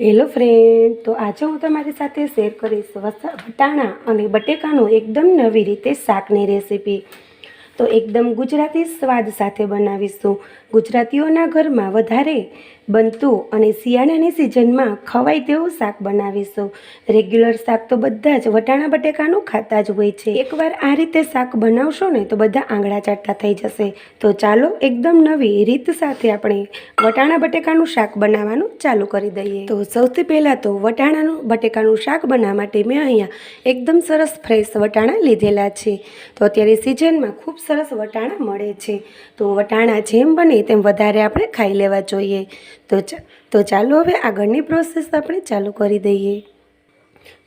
Hello friend તો આજે હું તમારી સાથે શેર કરીશ વટાણા અને બટેકાનું એકદમ નવી રીતે શાકની રેસીપી તો એકદમ ગુજરાતી સ્વાદ સાથે બનાવીશું. ગુજરાતીઓના ઘરમાં વધારે બનતું અને શિયાળાની સિઝનમાં ખવાય તેવું શાક બનાવીશું. રેગ્યુલર શાક તો બધા જ વટાણા, બટેકાનું ખાતા જ હોય છે. એકવાર આ રીતે શાક બનાવશો ને તો બધા આંગળા ચાટતા થઈ જશે. તો ચાલો એકદમ નવી રીત સાથે આપણે વટાણા, બટેકાનું શાક બનાવવાનું ચાલુ કરી દઈએ. તો સૌથી પહેલાં તો વટાણાનું, બટેકાનું શાક બનાવવા માટે મેં અહીંયા એકદમ સરસ ફ્રેશ વટાણા લીધેલા છે. તો અત્યારે સિઝનમાં ખૂબ સરસ વટાણા મળે છે. તો વટાણા જેમ બને તેમ વધારે આપણે ખાઈ લેવા જોઈએ. તો તો ચાલો હવે આગળની પ્રોસેસ આપણે ચાલુ કરી દઈએ.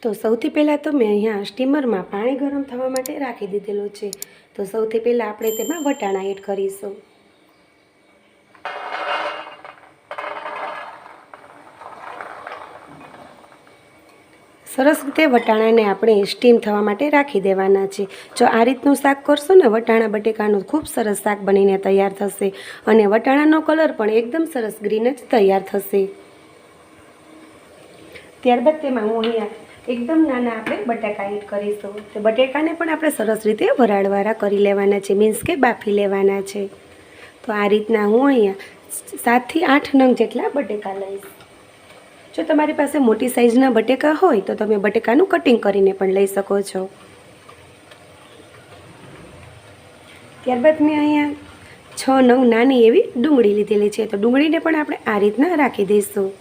તો સૌથી પહેલાં તો મેં અહીંયા સ્ટીમરમાં પાણી ગરમ થવા માટે રાખી દીધેલું છે. તો સૌથી પહેલાં આપણે તેમાં વટાણા એડ કરીશું. સરસ રીતે વટાણાને આપણે સ્ટીમ થવા માટે રાખી દેવાના છે. જો આ રીતનું શાક કરશો ને, વટાણા બટેકાનું ખૂબ સરસ શાક બનીને તૈયાર થશે અને વટાણાનો કલર પણ એકદમ સરસ ગ્રીન જ તૈયાર થશે. ત્યારબાદ તેમાં હું અહીંયા એકદમ નાના આપણે બટાકા એડ કરીશું. બટેકાને પણ આપણે સરસ રીતે વરાળવાળા કરી લેવાના છે મીન્સ કે બાફી લેવાના છે. તો આ રીતના હું અહીંયા સાતથી આઠ નંગ જેટલા બટેકા લઈશ. જો તમારી પાસે મોટી સાઇઝના બટેકા હોય, તો તમે બટેકાનું કટિંગ કરીને પણ લઈ શકો છો. ત્યારબાદ મેં અહીંયા છ નંગ નાની એવી ડુંગળી લીધેલી છે. તો ડુંગળીને પણ આપણે આ રીતના રાખી દઈશું.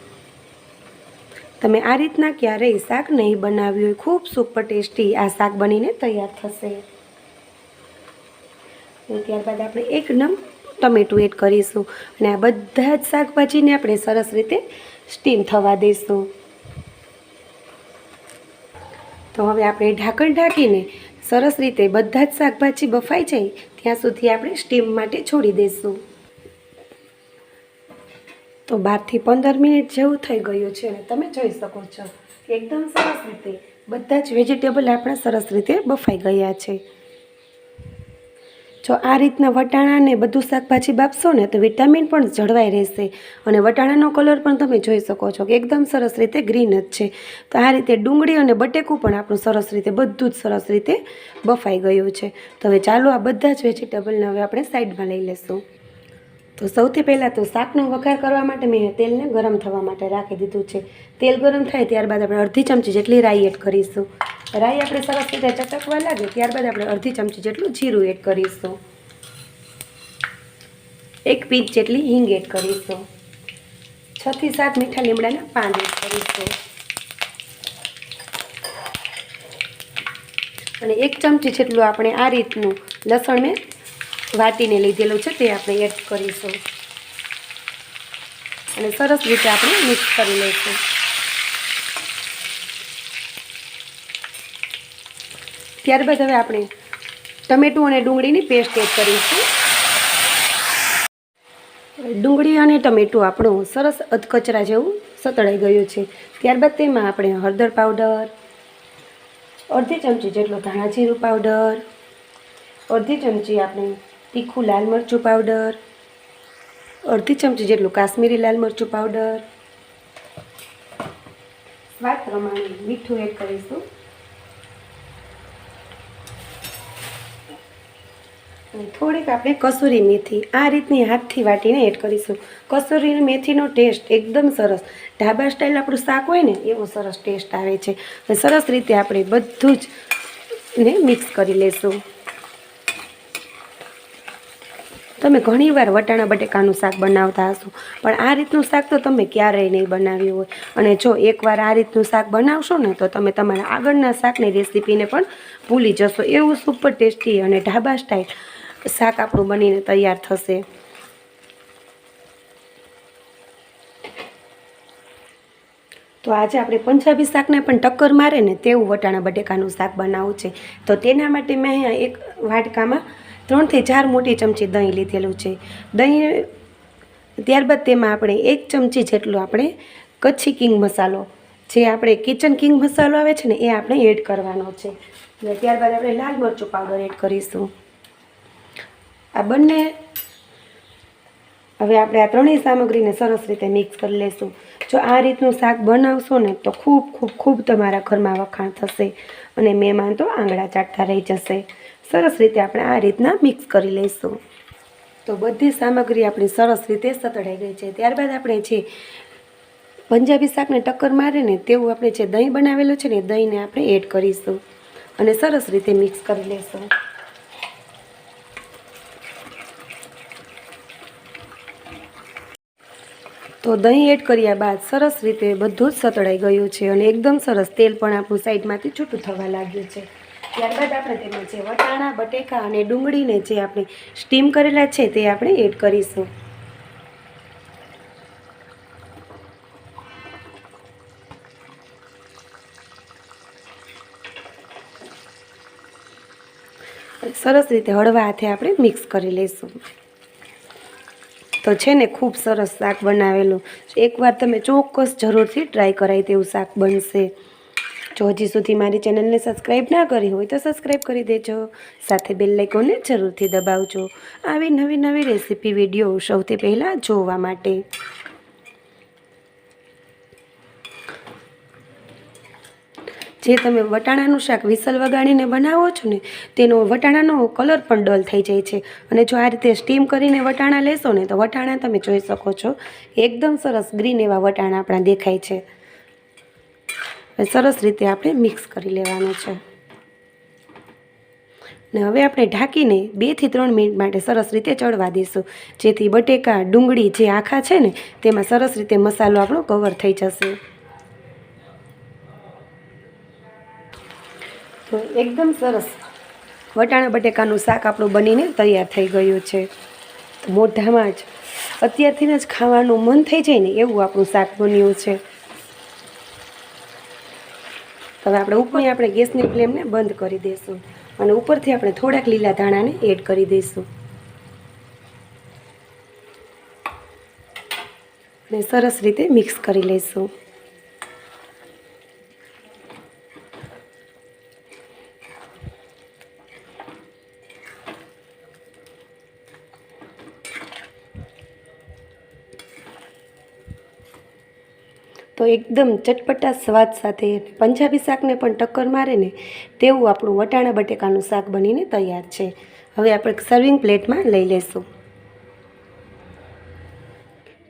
તમે આ રીતના ક્યારેય શાક નહીં બનાવ્યું હોય, ખૂબ સુપર ટેસ્ટી આ શાક બનીને તૈયાર થશે. ત્યારબાદ આપણે એક નંગ ટમેટું એડ કરીશું. અને આ બધા જ શાકભાજીને આપણે સરસ રીતે સ્ટીમ થવા દઈશું તો હવે આપણે ઢાંકણ ઢાંકીને સરસ રીતે બધા જ શાકભાજી બફાઈ જાય, ત્યાં સુધી આપણે સ્ટીમ માટે છોડી દઈશું તો બારથી પંદર મિનિટ જેવું થઈ ગયું છે અને તમે જોઈ શકો છો, એકદમ સરસ રીતે બધા જ વેજીટેબલ આપણા સરસ રીતે બફાઈ ગયા છે. જો આ રીતના વટાણાને બધું શાકભાજી બાફશો ને તો વિટામિન પણ જળવાઈ રહેશે. અને વટાણાનો કલર પણ તમે જોઈ શકો છો કે એકદમ સરસ રીતે ગ્રીન જ છે. તો આ રીતે ડુંગળી અને બટેકું પણ આપણું સરસ રીતે, બધું જ સરસ રીતે બફાઈ ગયું છે. તો હવે ચાલો આ બધા જ વેજીટેબલને હવે આપણે સાઈડમાં લઈ લઈશું તો સૌથી પહેલાં તો શાકનો વઘાર કરવા માટે મેં તેલને ગરમ થવા માટે રાખી દીધું છે. તેલ ગરમ થાય ત્યારબાદ આપણે અડધી ચમચી જેટલી રાઈ એડ કરીશું. રાઈ આપણે સરસ રીતે ચટકવા લાગે, ત્યારબાદ આપણે અડધી ચમચી જેટલું જીરું એડ કરીશું. એક પીચ જેટલી હિંગ એડ કરીશું. છથી સાત મીઠા લીમડાના પાન એડ કરીશું. અને એક ચમચી જેટલું આપણે આ રીતનું લસણ મેં વાટીને લીધેલું છે તે આપણે એડ કરીશું. અને સરસ રીતે આપણે મિક્સ કરી લઈશું. ત્યારબાદ હવે આપણે ટમેટું અને ડુંગળીની પેસ્ટ એડ કરીશું. ડુંગળી અને ટમેટું આપણું સરસ અધકચરા જેવું સતળાઈ ગયું છે. ત્યારબાદ તેમાં આપણે હળદર પાવડર, અડધી ચમચી જેટલો ધાણા જીરું પાવડર, અડધી ચમચી આપણે તીખું લાલ મરચું પાવડર, અડધી ચમચી જેટલું કાશ્મીરી લાલ મરચું પાવડર. સ્વાદ પ્રમાણે મીઠું એડ કરીશું. થોડીક આપણે કસૂરી મેથી આ રીતની હાથથી વાટીને એડ કરીશું. કસૂરી મેથીનો ટેસ્ટ એકદમ સરસ. ઢાબા સ્ટાઇલ આપણું શાક હોય ને, એવો સરસ ટેસ્ટ આવે છે. સરસ રીતે આપણે બધું જ ને મિક્સ કરી લેશું. તમે ઘણીવાર વટાણા બટેકાનું શાક બનાવતા હશો, પણ આ રીતનું શાક તો તમે ક્યારેય નહીં બનાવ્યું હોય. અને જો એકવાર આ રીતનું શાક બનાવશો ને, તો તમે તમારા આગળના શાકની રેસીપીને પણ ભૂલી જશો. એવું સુપર ટેસ્ટી અને ઢાબા સ્ટાઇલ શાક આપણું બનીને તૈયાર થશે. તો આજે આપણે પંજાબી શાકને પણ ટક્કર મારે ને તેવું વટાણા બટેકાનું શાક બનાવવું છે. તો તેના માટે મેં અહીંયા એક વાટકામાં ત્રણથી ચાર મોટી ચમચી દહીં લીધેલું છે. દહીં ત્યારબાદ તેમાં આપણે એક ચમચી જેટલો આપણે કચ્છી કિંગ મસાલો, જે આપણે કિચન કિંગ મસાલો આવે છે ને એ આપણે એડ કરવાનો છે. અને ત્યારબાદ આપણે લાલ મરચું પાવડર એડ કરીશું. આ બંને. હવે આપણે આ ત્રણેય સામગ્રીને સરસ રીતે મિક્સ કરી લઈશું જો આ રીતનું શાક બનાવશો ને તો ખૂબ ખૂબ ખૂબ તમારા ઘરમાં વખાણ થશે અને મહેમાન તો આંગળા ચાટતા રહી જશે. સરસ રીતે આપણે આ રીતના મિક્સ કરી લઈશું. તો બધી સામગ્રી આપણી સરસ રીતે સતળાઈ ગઈ છે. ત્યારબાદ આપણે જે પંજાબી શાકને ટક્કર મારે ને તેવું આપણે જે દહીં બનાવેલું છે ને દહીંને આપણે એડ કરીશું અને સરસ રીતે મિક્સ કરી લઈશું તો દહીં એડ કર્યા બાદ સરસ રીતે બધું જ સતળાઈ ગયું છે અને એકદમ સરસ તેલ પણ આપણું સાઈડમાંથી છૂટું થવા લાગ્યું છે. ત્યારબાદ આપણે તેમાં જે વટાણા, બટેકા અને ડુંગળીને જે આપણે સ્ટીમ કરેલા છે તે આપણે એડ કરીશું. સરસ રીતે હળવા હાથે આપણે મિક્સ કરી લઈશું. તો છે ને ખૂબ સરસ શાક બનાવેલું. એકવાર તમે ચોક્કસ જરૂરથી ટ્રાય કરાય તેવું શાક બનશે. જો હજી સુધી મારી ચેનલને સબસ્ક્રાઈબ ના કરી હોય તો સબસ્ક્રાઈબ કરી દેજો. સાથે બેલ લાઇકોને જરૂરથી દબાવજો. આવી નવી નવી રેસીપી વીડિયો સૌથી પહેલાં જોવા માટે. જે તમે વટાણાનું શાક વિસલ વગાડીને બનાવો છો ને, તેનો વટાણાનો કલર પણ ડલ થઈ જાય છે. અને જો આ રીતે સ્ટીમ કરીને વટાણા લેશો ને, તો વટાણા તમે જોઈ શકો છો, એકદમ સરસ ગ્રીન એવા વટાણા આપણા દેખાય છે. સરસ રીતે આપણે મિક્સ કરી લેવાનું છે. ને હવે આપણે ઢાંકીને બેથી ત્રણ મિનિટ માટે સરસ રીતે ચડવા દઈશું. જેથી બટેકા, ડુંગળી જે આખા છે ને, તેમાં સરસ રીતે મસાલો આપણો કવર થઈ જશે. તો એકદમ સરસ વટાણા બટેકાનું શાક આપણું બનીને તૈયાર થઈ ગયું છે. મોઢામાં જ અત્યારથી જ ખાવાનું મન થઈ જાય ને એવું આપણું શાક બન્યું છે. હવે આપણે ઉપરની આપણે ગેસની ફ્લેમને બંધ કરી દઈશું અને ઉપરથી આપણે થોડાક લીલા ધાણાને એડ કરી દઈશું. અને સરસ રીતે મિક્સ કરી લઈશું. તો એકદમ ચટપટા સ્વાદ સાથે પંજાબી શાકને પણ ટક્કર મારે ને તેવું આપણું વટાણા બટેકાનું શાક બનીને તૈયાર છે. હવે આપણે સર્વિંગ પ્લેટમાં લઈ લઈશું.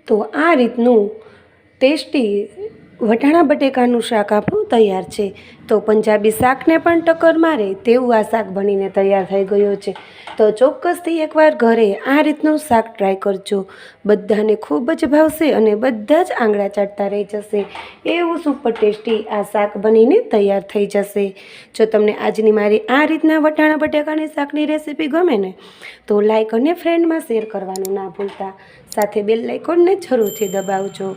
તો આ રીતનું ટેસ્ટી વટાણા બટેકાનું શાક આપણું તૈયાર છે. તો પંજાબી શાકને પણ ટક્કર મારે તેવું આ શાક બનીને તૈયાર થઈ ગયું છે. તો ચોક્કસથી એકવાર ઘરે આ રીતનું શાક ટ્રાય કરજો. બધાને ખૂબ જ ભાવશે અને બધા જ આંગળા ચાટતા રહી જશે. એવું સુપર ટેસ્ટી આ શાક બનીને તૈયાર થઈ જશે. જો તમને આજની મારી આ રીતના વટાણા બટાકાની શાકની રેસીપી ગમે ને, તો લાઇક અને ફ્રેન્ડમાં શેર કરવાનું ના ભૂલતા. સાથે બેલ લાઇકોનને જરૂરથી દબાવજો.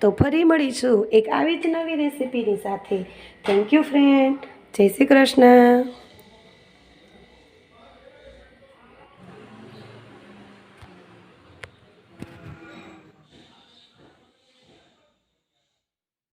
તો ફરી મળીશું એક આવી જ નવી રેસીપીની સાથે. થેન્ક યુ ફ્રેન્ડ જય શ્રી કૃષ્ણ.